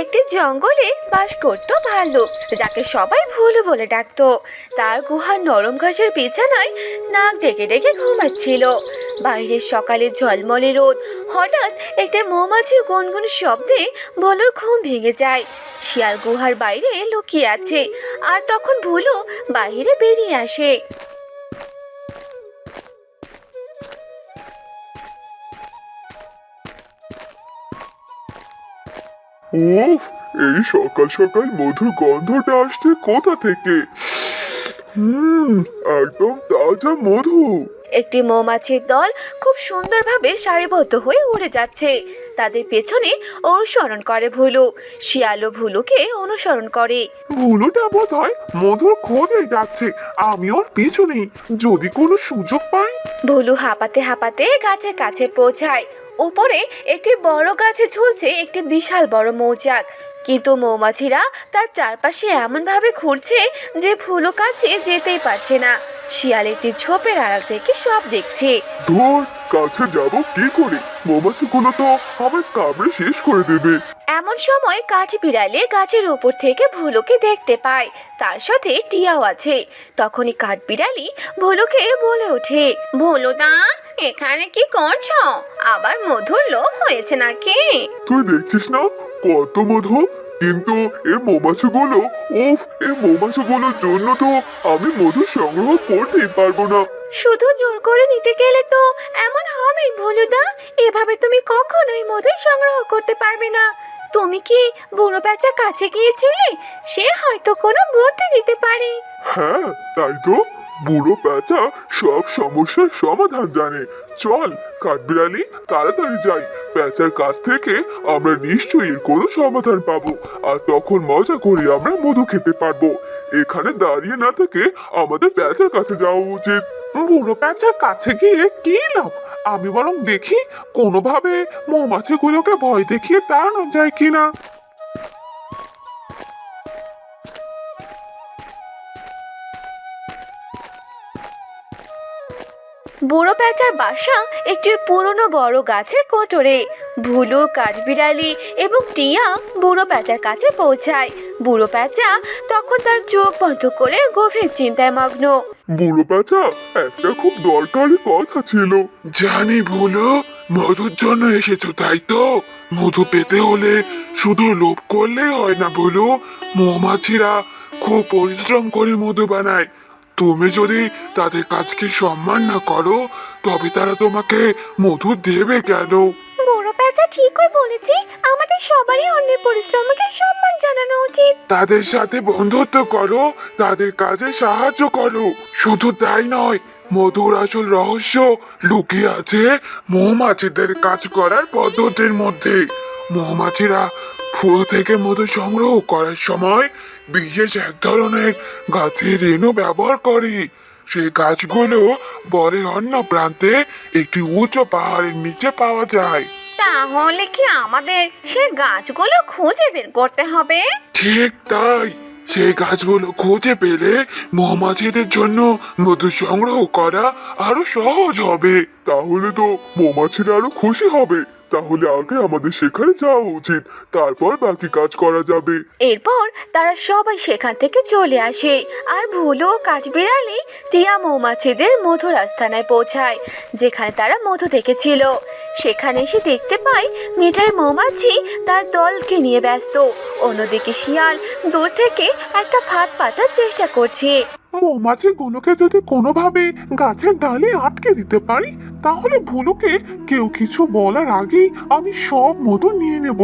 একটি জঙ্গলে বাস করত ভাল্লুক, যাকে সবাই ভুলু বলে ডাকতো। তার গুহার নরম ঘাসের বিছানায় নাক ডেকে ডেকে ঘুমাচ্ছিল। বাইরের সকালে ঝলমলে রোদ, হঠাৎ একটা মৌমাছির গুনগুন শব্দে ভোলুর ঘুম ভেঙে যায়। শিয়াল গুহার বাইরে লুকিয়ে আছে, আর তখন ভুলু বাইরে বেরিয়ে আসে। উফ এই সকাল সকাল মধুর গন্ধটা আসছে কোথা থেকে? হুম একদম তাজা মধু। একটি মৌমাছির দল খুব সুন্দরভাবে সারিবদ্ধ হয়ে উড়ে যাচ্ছে। তাদের পেছনে অনুসরণ করে ভুলু। শিয়ালও ভুলুকে অনুসরণ করে। ভুলুটা বোধ হয় মধুর খোঁজে যাচ্ছে আমি ওর পিছু নেই যদি কোনো সুযোগ পাই? ভুলু হাঁপাতে হাঁপাতে গাছের কাছে পৌঁছায়। উপরে একটি বড় গাছে ঝুলছে একটি বিশাল বড় মৌচাক। কিন্তু মৌমাছিরা তার চারপাশে এমনভাবে ঘুরছে যে ফুলও কাছে যেতেই পারছে না। শিয়াল একটি ঝোপের আড়াল থেকে সব দেখছে। ধর, কাছে যাব কি করে? মৌমাছিগুলো তো আমার কামড়ে শেষ করে দেবে। এমন সময় কাঠ বিড়ালে গাছের উপর থেকে ভুলুকে দেখতে পায়। তার সাথে টিয়াও আছে। তখনই কাঠ বিড়ালি ভুলুকে বলে ওঠে ভুলুদা এখানে কি করছ? আবার মধুর লোভ হয়েছে নাকি? তুই দেখছিস না? কত মধু। কিন্তু এই মৌমাছিগুলো উফ এই মৌমাছিগুলোর জন্য তো আমি মধু সংগ্রহ করতেই পারব না। শুধু জোর করে নিতে গেলে তো এমন হবেই ভুলুদা এভাবে তুমি কখনোই মধু সংগ্রহ করতে পারবে না। তুমি কি বুড়ো পেঁচা কাছে গিয়েছিলে? সে হয়তো কোনো বুদ্ধি দিতে পারে। হ্যাঁ তাই তো। বুড়ো পেঁচা সব সমস্যার সমাধান জানে। চল কাঠবিড়ালি তাড়াতাড়ি যাই। পেঁচার কাছ থেকে আমরা নিশ্চয়ই এর কোনো সমাধান পাবো। আর তখন মজা করে আমরা মধু খেতে পারব। এখানে দাঁড়িয়ে না থেকে আমাদের পেঁচার কাছে যাওয়া উচিত। বুড়ো পেঁচার কাছে গিয়ে কি লাভ আমি বরং দেখি কোনোভাবে মৌমাছিগুলোকে ভয় দেখিয়ে তাড়ানো যায় কিনা। বুড়ো প্যাঁচার বাসা একটি পুরনো বড় গাছের কোটরে। ভুলু কাঠবিড়ালি এবং টিয়া বুড়ো প্যাঁচার কাছে পৌঁছায়। বুড়ো প্যাঁচা তখন তার চোখ বন্ধ করে গভীর চিন্তায় মগ্ন। বুড়ো প্যাঁচা একটা খুব দরকারি কথা ছিল। জানি ভুলো মধুর জন্য এসেছ তাই তো? মধু পেতে হলে শুধু লোভ করলেই হয় না বলো মৌমাছিরা খুব পরিশ্রম করে মধু বানায়। তুমি যদি তাদের কাজকে সম্মান না করো তবে তারা তোমাকে মধু দেবে কেন? বুড়ো ঠিকই বলেছে। আমাদের সবারই অন্যের পরিশ্রমকে সম্মান জানানো উচিত। তাদের সাথে বন্ধুত্ব করো, তাদের কাজে সাহায্য করো। শুধু তাই নয়, মধুর আসল রহস্য লুকিয়ে আছে মৌমাছিদের কাজ করার পদ্ধতির মধ্যে। মৌমাছিরা ফুল থেকে মধু সংগ্রহ করার সময় বিশেষ এক ধরনের গাছের রেণু ব্যবহার করে। সেই গাছগুলো বরের অন্য প্রান্তে একটি উঁচু পাহাড়ের নিচে পাওয়া যায়। তাহলে কি আমাদের সে গাছগুলো খুঁজে বের করতে হবে? ঠিক তাই। সেই গাছগুলো খুঁজে পেলে মৌমাছিদের জন্য মধু সংগ্রহ করা আরও সহজ হবে। তাহলে তো মৌমাছিরা আরও খুশি হবে। তাহলে আগে আমাদের সেখানে যাওয়া উচিত। তারপর বাকি কাজ করা যাবে। এরপর তারা সবাই সেখান থেকে চলে আসে। আর ভুলো কাঠবিড়ালি টিয়া মৌমাছিদের মধুর আস্থানায় পৌঁছায় যেখানে তারা মধু দেখেছিল। সেখানে এসে দেখতে পায় মিঠাই মৌমাছি তার দলকে নিয়ে ব্যস্ত। অন্যদিকে শিয়াল দূর থেকে একটা ফাঁদ পাতার চেষ্টা করছে। মৌমাছিগুলোকে যদি কোনোভাবে গাছের ডালে আটকে দিতে পারি, তাহলে ভুলুকে কেউ কিছু বলার আগেই আমি সব মধু নিয়ে নেব।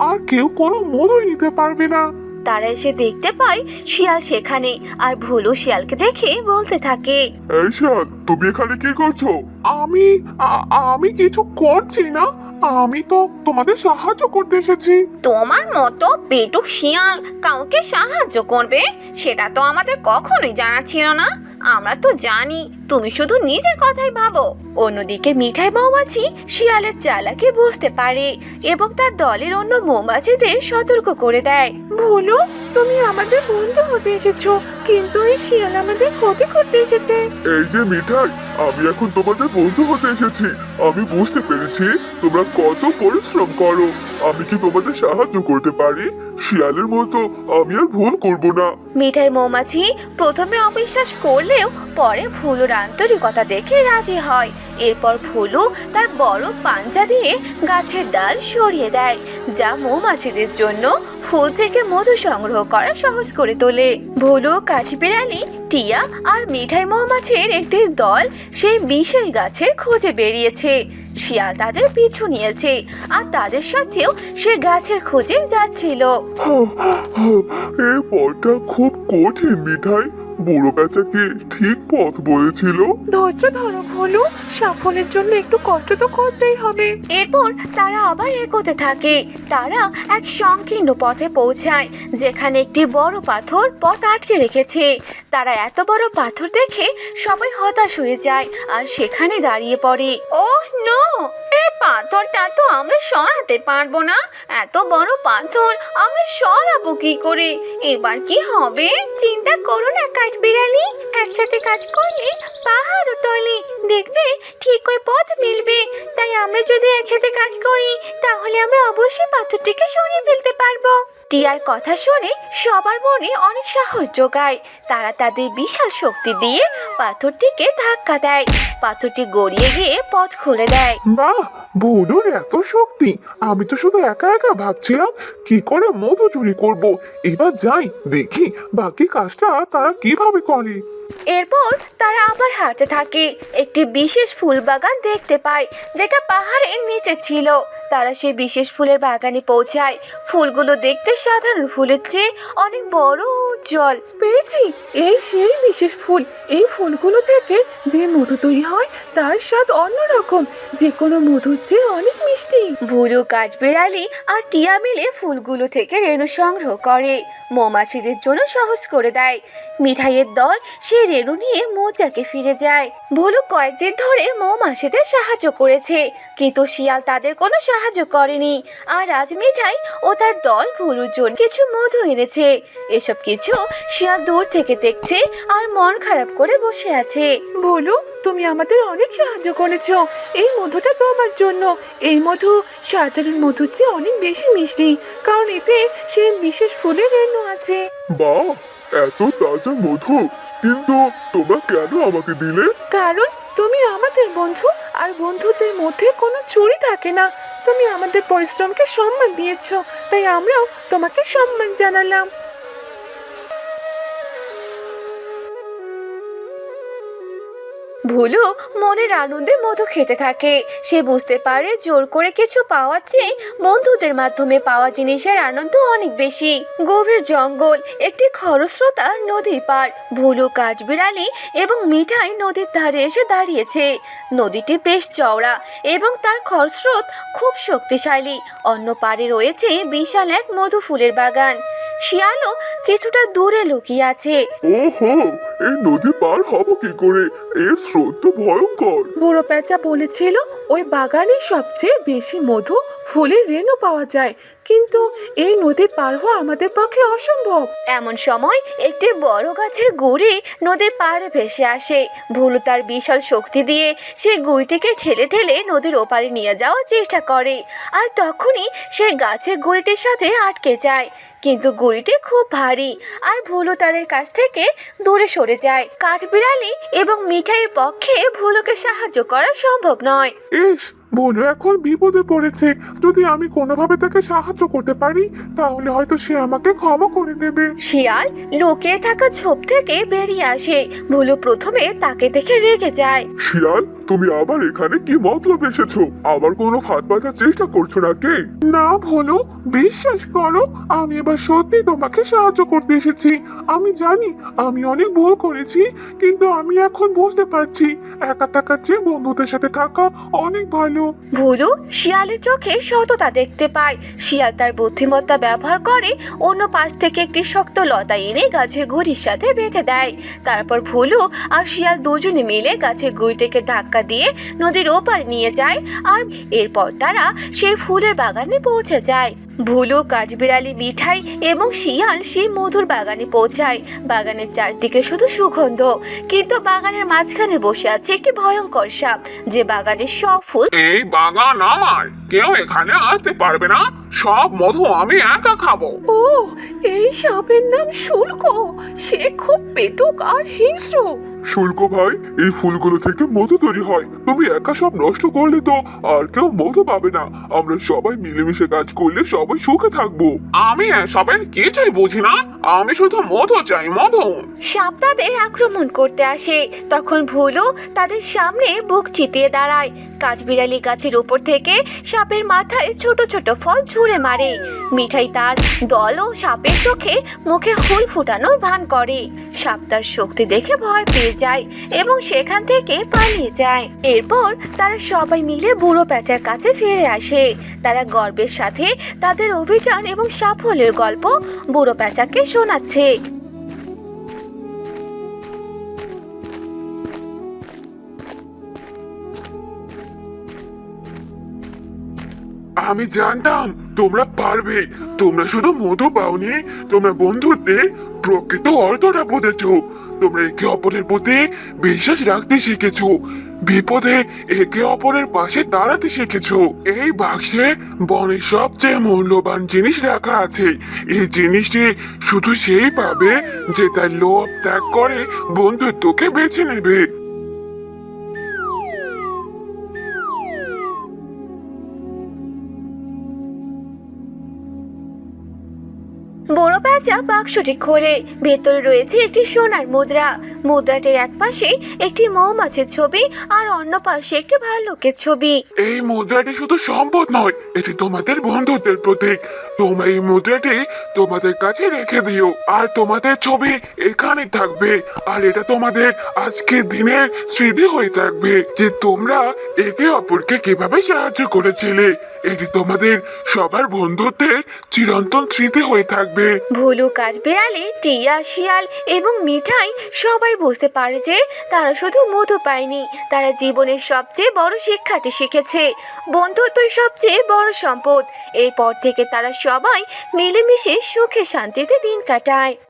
আর কেউ কোনো মধুই নিতে পারবে না। তারা এসে দেখতে পায় শিয়াল সেখানে আর ভুলু শিয়ালকে দেখে বলতে থাকে এই শিয়াল তুমি এখানে কি করছ? আমি আ- আমি কিছু করছি না। আমি তো তোমাদের সাহায্য করতে এসেছি। তোমার মতো পেটুক শিয়াল কাউকে সাহায্য করবে? সেটা তো আমাদের কখনোই জানা ছিল না। আমরা তো জানি তুমি শুধু নিজের কথাই ভাবো। অন্যদিকে মিঠাই মৌমাছি শিয়ালের চালাকে বুঝতে পারে এবং তার দলের অন্য মৌমাছিদের সতর্ক করে দেয়। ভুলু তুমি আমাদের বন্ধু হতে এসেছ কিন্তু এই শিয়াল আমাদের ক্ষতি করতে এসেছে। এই যে মিঠাই আমি এখন তোমাদের বন্ধু হতে এসেছি। আমি বুঝতে পেরেছি তোমরা কত পরিশ্রম করো। আমি কি তোমাদের সাহায্য করতে পারি? শিয়ালের মতো আমি আর ভুল করব না। মিঠাই মৌমাছি, প্রথমে অবিশ্বাস করলেও পরে ভুলের আন্তরিকতা দেখে রাজি হয়। এরপর ভুলু তার বড় পাঞ্জা দিয়ে গাছের ডাল সরিয়ে দেয়, যা মৌমাছিদের জন্য ফুল থেকে মধু সংগ্রহ করা সহজ করে তোলে। ভুলু কাঠবিড়ালি টিয়া আর মিঠাই মৌমাছির একটি দল সেই বিশাল গাছের খোঁজে বেরিয়েছে। শিয়াল তাদের পিছু নিয়েছে আর তাদের সাথেও সে গাছের খোঁজে যাচ্ছিল। এই পথটা খুব কঠিন, মিঠাই। বুড়ো পেঁচাকে ঠিক পথ বলেছিল। ধৈর্য ধরো ভুলু সাফল্যের জন্য একটু কষ্ট তো করতেই হবে। এরপর তারা আবার এগোতে থাকে। তারা এক সংকীর্ণ পথে পৌঁছায় যেখানে একটি বড় পাথর পথ আটকে রেখেছে। তারা এত বড় পাথর দেখে সবাই হতাশ হয়ে যায় আর সেখানে দাঁড়িয়ে পড়ে। Oh no! এই পাথরটা তো আমরা সরাতে পারব না। এত বড় পাথর আমরা সরাবো কি করে? এবার কি হবে? চিন্তা করো না, কাঠবিড়ালি। একসাথে কাজ করলে পাহাড়ও টলে দেখবে ঠিক ওই পথ মিলবে। তাই আমরা যদি একসাথে কাজ করি, তাহলে আমরা অবশ্যই পাথরটিকে সরিয়ে ফেলতে পারব। টিয়ার কথা শুনে সবার মনে অনেক সাহস যোগায় তারা তাদের বিশাল শক্তি দিয়ে পাথরটিকে ধাক্কা দেয়। পাথরটি গড়িয়ে গিয়ে পথ খুলে দেয়। বাহ ভুলুর এত শক্তি আমি তো শুধু একা একা ভাবছিলাম কি করে মধু চুরি করব। এবার যাই দেখি বাকি কাজটা তারা কীভাবে করে। এরপর তারা আবার হাঁটতে থাকে। একটি বিশেষ ফুল বাগান দেখতে পায় যেটা পাহাড়ের নিচে ছিল। তারা সেই বিশেষ ফুলের বাগানে পৌঁছায়। ফুলগুলো দেখতে সাধারণ ফুলের চেয়ে অনেক বড় জল। উজ্জ্বল পেয়েছি। এই সেই বিশেষ ফুল। এই ফুলগুলো থেকে যে মধু তৈরি হয় তার স্বাদ অন্যরকম। যে কোনো মধুর চেয়ে অনেক মিষ্টি। ভুলু কাঠবেড়ালি আর টিয়া মিলে ফুলগুলো থেকে রেণু সংগ্রহ করে। মৌমাছিদের জন্য সহজ করে দেয়। মিঠাইয়ের দল সে রেণু নিয়ে মৌচাকে ফিরে যায়। ভুলু কয়েকদিন ধরে মৌমাছিদের সাহায্য করেছে কিন্তু শিয়াল তাদের কোনো সাহায্য করেনি। আর আজ মিঠাই ও তার দল ভুলুর জন্য কিছু মধু এনেছে। এসব কিছু শিয়াল দূর থেকে দেখছে আর মন খারাপ করে বসে আছে। ভুলু তুমি আমাদের অনেক সাহায্য করেছ। এই মধুটা তোমার জন্য। এই মধু সাধারণ মধুর চেয়ে অনেক বেশি মিষ্টি কারণ এতে সেই বিশেষ ফুলের রেণু আছে। বাহ এত তাজা মধু, কিন্তু তোমরা কেন আমাকে দিলে? কারণ তুমি আমাদের বন্ধু, আর বন্ধুদের মধ্যে কোনো চুরি থাকে না। তুমি আমাদের পরিশ্রমকে সম্মান দিয়েছ, তাই আমরাও তোমাকে সম্মান জানালাম। ভুলু মনের আনন্দে মধু খেতে থাকে। সে বুঝতে পারে জোর করে কিছু পাওয়ার চেয়ে বন্ধুদের মাধ্যমে পাওয়া জিনিসের আনন্দ অনেক বেশি। গভীর জঙ্গল, একটি খরস্রোতা নদীর পার ভুলু কাঠবিড়ালি এবং মিঠাই নদীর ধারে এসে দাঁড়িয়েছে। নদীটি বেশ চওড়া এবং তার খরস্রোত খুব শক্তিশালী। অন্য পারে রয়েছে বিশাল এক মধু ফুলের বাগান। শিয়ালও কিছুটা দূরে লুকিয়ে আছে। ওহো এই নদী পার হব কি করে? এর স্রোত তো ভয়ঙ্কর। বুড়ো প্যাঁচা বলেছিল ওই বাগানে সবচেয়ে বেশি মধু ফুলের রেণু পাওয়া যায়। কিন্তু এই নদী পার হওয়া আমাদের পক্ষে অসম্ভব। এমন সময় একটি বড় গাছের গুড়ি নদীর পাড়ে ভেসে আসে। ভুলু তার বিশাল শক্তি দিয়ে সে গুড়িটিকে ঠেলে ঠেলে নদীর ওপারে নিয়ে যাওয়ার চেষ্টা করে। আর তখনই সে গাছের গুড়িটির সাথে আটকে যায়। কিন্তু গুড়িটি খুব ভারী আর ভুলু তাদের কাছ থেকে দূরে সরে যায়। কাঠবিড়ালি এবং মিঠাইয়ের পক্ষে ভুলুকে সাহায্য করা সম্ভব নয়। ভুলু এখন বিপদে পড়েছে। যদি আমি কোনোভাবে তাকে সাহায্য করতে পারি তাহলে হয়তো সে আমাকে ক্ষমা করে দেবে। শিয়াল লুকিয়ে থাকা ঝোপ থেকে বেরিয়ে আসে। ভুলু প্রথমে তাকে দেখে রেগে যায়। শিয়াল তুমি আবার এখানে কি মতলব এসেছ? আবার কোনো ফাঁদ পাতার চেষ্টা করছ নাকি? না ভুলু বিশ্বাস করো আমি এবার সত্যি তোমাকে সাহায্য করতে এসেছি। আমি জানি আমি অনেক ভুল করেছি কিন্তু আমি এখন বুঝতে পারছি একা থাকার চেয়ে বন্ধুদের সাথে থাকা অনেক ভালো। ভুলু শিয়ালের চোখে সততা দেখতে পায়। শিয়াল তার বুদ্ধিমত্তা ব্যবহার করে অন্য পাশ থেকে একটি শক্ত লতা এনে গাছে গুড়ির সাথে বেঁধে দেয়। তারপর ভুলু আর শিয়াল দুজনে মিলে গাছে গুড়িটিকে ধাক্কা দিয়ে নদীর ওপার নিয়ে যায় আর এরপর তারা সেই ফুলের বাগানে পৌঁছে যায়। ভুলু কাঠবিড়ালি মিঠাই এবং শিয়াল সেই মধুর বাগানে পৌঁছায়। বাগানের চারদিকে শুধু সুগন্ধ কিন্তু বাগানের মাঝখানে বসে আছে একটি ভয়ঙ্কর সাপ যে বাগানের সব ফুল এই বাগান আমার। কেউ এখানে আসতে পারবে না। সব মধু আমি একা খাব। ও এই সাপের নাম শুল্ক। সে খুব পেটুক আর হিংস্র। শুল্ক ভাই, এই ফুলগুলো থেকে মধু তৈরি হয়। তুমি একা সব নষ্ট করলে তো আর কেউ মধু পাবে না। আমরা সবাই মিলেমিশে কাজ করলে সবাই সুখে থাকব। আমি এসবের কিছুই বুঝি না। আমি শুধু মধু চাই, মধু। সাপ তাদের আক্রমণ করতে আসে। তখন ভুলু তাদের সামনে বুক চিতিয়ে দাঁড়ায়। কাঠবিড়ালি গাছের উপর থেকে সাপের মাথায় ছোট ছোট ফল ছুঁড়ে মারে। মিঠাই তার দল ও সাপের চোখে মুখে হুল ফুটানোর ভান করে। সাপ তার শক্তি দেখে ভয় পেয়ে যায় এবং সেখান থেকে পালিয়ে যায়। এরপর তারা সবাই মিলে বুড়ো প্যাঁচার কাছে ফিরে আসে। তারা গর্বের সাথে তাদের অভিযান এবং সাফল্যের গল্প বুড়ো প্যাঁচাকে শোনাচ্ছে। আমি জানতাম তোমরা পারবে। তোমরা শুধু মধু পাওনি, তোমরা বন্ধুত্বের প্রকৃত অর্থটা বুঝেছ। তোমরা একে অপরের প্রতি বিশ্বাস রাখতে শিখেছো, বিপদে একে অপরের পাশে দাঁড়াতে শিখেছো। এই বাক্সে বনের সবচেয়ে মূল্যবান জিনিস রাখা আছে। এই জিনিসটি শুধু সেই পাবে যে তার লোভ ত্যাগ করে বন্ধুত্বকে বেছে নেবে। প্যাঁচা বাক্সটি খোলে। ভেতরে রয়েছে একটি সোনার মুদ্রা। মুদ্রাটির এক পাশে একটি মৌমাছির ছবি আর অন্য পাশে একটি ভাল্লুকের ছবি। এই মুদ্রাটি শুধু সম্পদ নয়, এটি তোমাদের বন্ধুত্বের প্রতীক। তোমরা এই মুদ্রাটি তোমাদের কাছে রেখে দিও, আর তোমাদের ছবি এখানে থাকবে, আর এটা তোমাদের আজকের দিনের স্মৃতি হয়ে থাকবে যে তোমরা একে অপরকে কীভাবে সাহায্য করেছিলে। এটি তোমাদের সবার বন্ধুত্বের চিরন্তন স্মৃতি হয়ে থাকবে। ভুলু কাঠবিড়ালি টিয়া, শিয়াল এবং মিঠাই সবাই বুঝতে পারে যে তারা শুধু মধু পায়নি, তারা জীবনের সবচেয়ে বড় শিক্ষাটি শিখেছে বন্ধুত্বই সবচেয়ে বড় সম্পদ। এরপর থেকে তারা সবাই মিলেমিশে সুখে শান্তিতে দিন কাটায়।